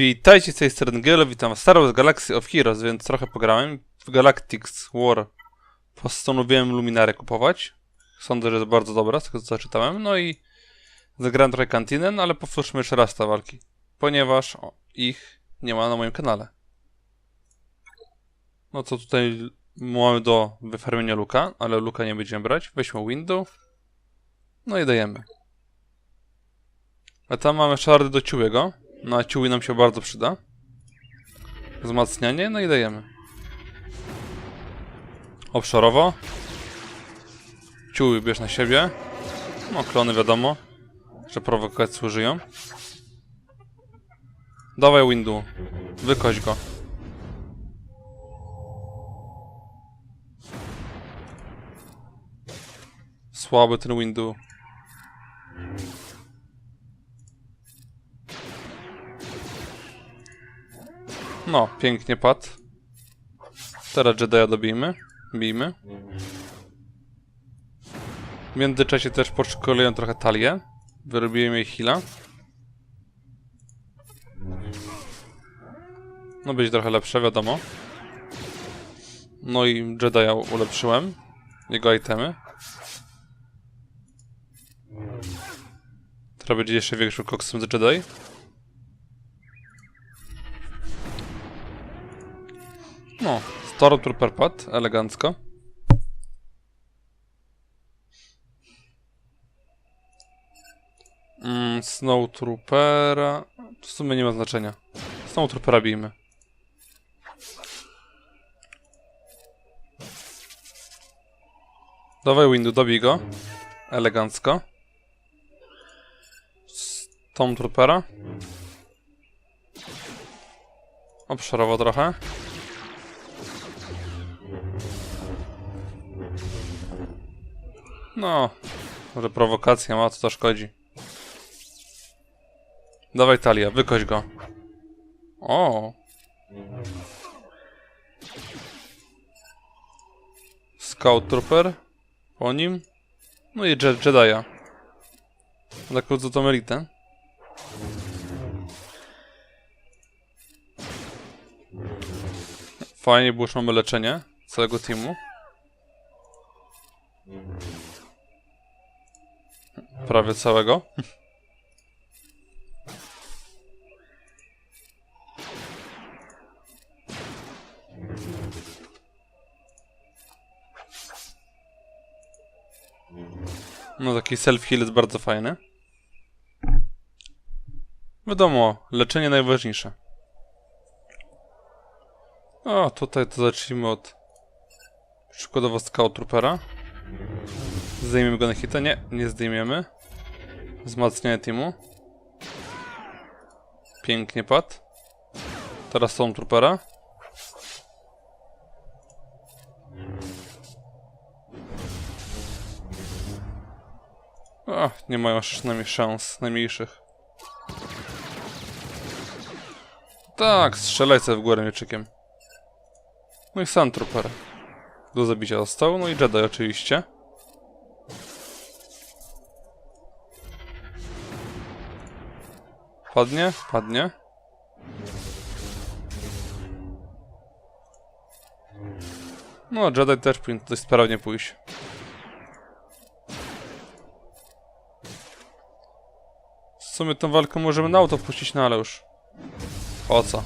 Witajcie z tej strony Gelo, witam w Star Wars Galaxy of Heroes, więc trochę pograłem. W Galactics War postanowiłem Luminarę kupować. Sądzę, że jest bardzo dobra, z tego co czytałem. No i zagrałem trochę Kantinen, ale powtórzmy jeszcze raz te walki. Ponieważ o, ich nie ma na moim kanale. No co tutaj mamy do wyfarmienia Luka, ale Luka nie będziemy brać. Weźmy window. No i dajemy. A tam mamy szardy do ciułego. Na ciuły nam się bardzo przyda. Wzmacnianie, no i dajemy. Obszorowo. Ciuły bierz na siebie. No, klony wiadomo, że prowokacje użyją. Dawaj Windu. Wykoś go. Słaby ten Windu. No, pięknie padł. Teraz Jedi'a dobijmy. Bijmy. W międzyczasie też podszkoliłem trochę talię. Wyrobiłem jej heal'a. No być trochę lepsze, wiadomo. No i Jedi'a ulepszyłem. Jego itemy. Teraz będzie jeszcze większym koksem z Jedi. No, Stormtrooper pad, elegancko. Mm, Snowtroopera... W sumie nie ma znaczenia. Snowtroopera bijmy. Dawaj Windu, dobij go. Elegancko. Stormtroopera. Obszarowo trochę. No, może prowokacja ma, co to szkodzi. Dawaj Talia, wykoś go. O. Scout Trooper. Po nim. No i Je Jedi'a. Krótko to elitę. Fajnie, bo już mamy leczenie całego teamu. Prawie całego. No taki self-heal jest bardzo fajny. Wiadomo, leczenie najważniejsze. O, tutaj to zacznijmy od przykładowo Scout Troopera. Zdejmiemy go na hita? Nie, nie zdejmiemy. Wzmacnianie teamu. Pięknie padł. Teraz Stormtroopera. Ach, nie mają przynajmniej szans najmniejszych. Tak, strzelaj sobie w górę mieczykiem. No i Sandtrooper. Do zabicia został, no i Jedi oczywiście. Padnie? Padnie. No, Jedi też powinien dość sprawnie pójść. W sumie tą walkę możemy na auto puścić, no ale już. Po co?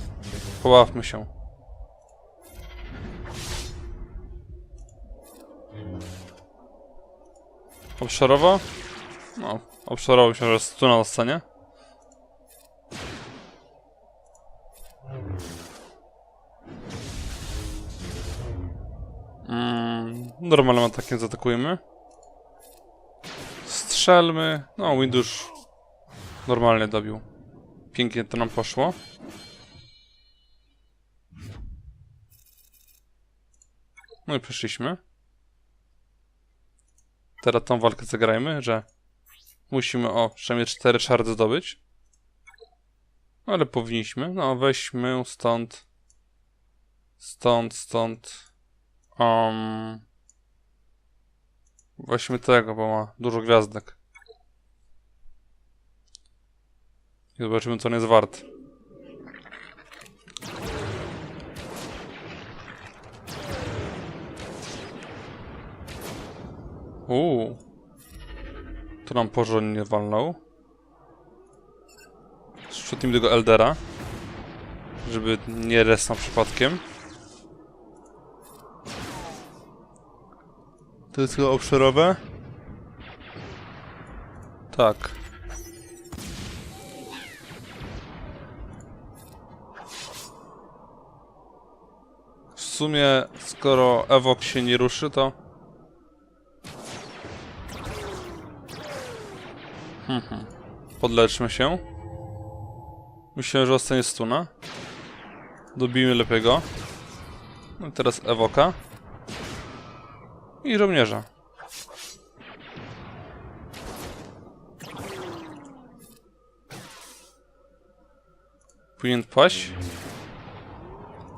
Pobawmy się. Obszarowo? No, obszarowo myślę, że stuna dostanie. Normalnym atakiem zaatakujemy. Strzelmy. No, Windows normalnie dobił. Pięknie to nam poszło. No i przeszliśmy. Teraz tą walkę zagrajmy, że musimy o przynajmniej 4 szardy zdobyć. Ale powinniśmy. No, weźmy stąd. Stąd, stąd. Um, Weźmy tego, bo ma dużo gwiazdek. I zobaczymy, co on jest wart. Uuu. To nam porządnie walnął. Szczotnijmy tego Eldera. Żeby nie resnął przypadkiem. To jest chyba obszarowe? Tak. W sumie, skoro Ewok się nie ruszy, to... Mhm. Podleczmy się. Myślałem, że ostanie stuna. Dobijmy lepiej go. No i teraz Ewoka. I żołnierza. Powinien paść.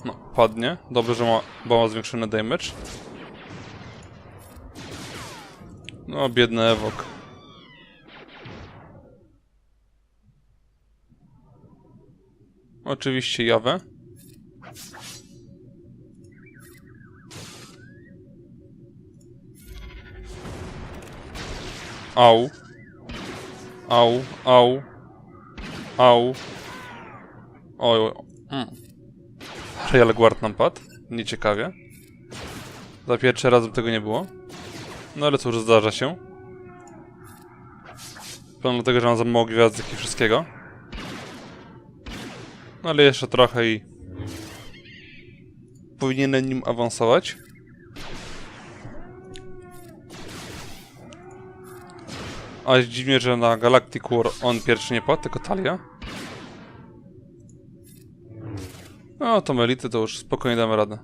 No, padnie. Dobrze, że ma, bo ma zwiększony damage. No, biedny Ewok. Oczywiście Jawę. Au. Au, au. Au. Oj, oj. Mm. Real Guard nam padł. Nieciekawie. Za pierwszy razem tego nie było. No ale cóż, zdarza się. Pewno dlatego, że mam za mało gwiazdek i wszystkiego. No ale jeszcze trochę i... Powinienem nim awansować. A dziwnie, że na Galactic War on pierwszy nie padł, tylko Talia. No, to Melity to już spokojnie damy radę.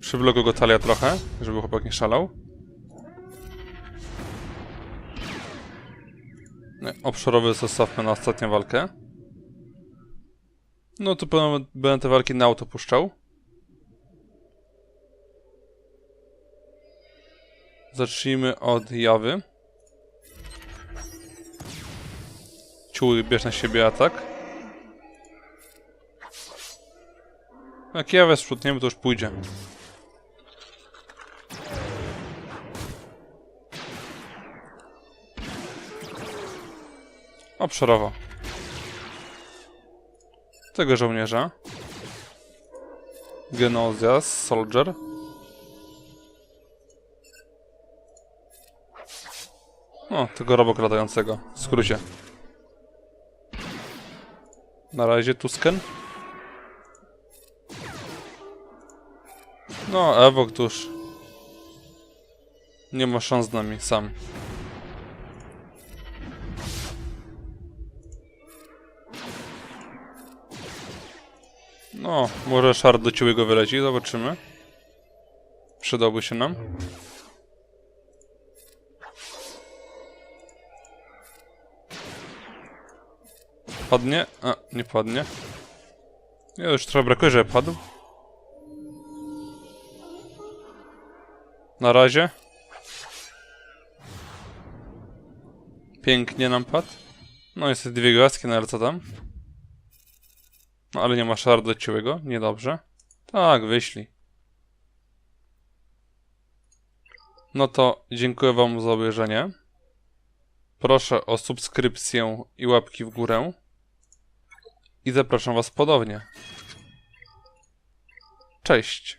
Przywlogł go Talia trochę, żeby chłopak nie szalał. Nie, obszorowy zostawmy na ostatnią walkę. No to będę te walki na auto puszczał. Zacznijmy od Jawy. Ciuły, bierz na siebie atak. Jak Jawę sprzątniemy, to już pójdzie. Obszarowo. Tego żołnierza. Genosias, Soldier. O, tego robok latającego. W skrócie. Na razie Tusken. No, Ewok to już nie ma szans z nami sam. No, może szar do ciłego wyleci, zobaczymy. Przydałby się nam. Padnie? A, nie padnie. Nie, już trochę brakuje, żeby padł. Na razie. Pięknie nam padł. No jest dwie gwiazdki, no ale co tam? No ale nie ma szardu ciłego, niedobrze. Tak, wyślij. No to dziękuję wam za obejrzenie. Proszę o subskrypcję i łapki w górę. I zapraszam was ponownie. Cześć.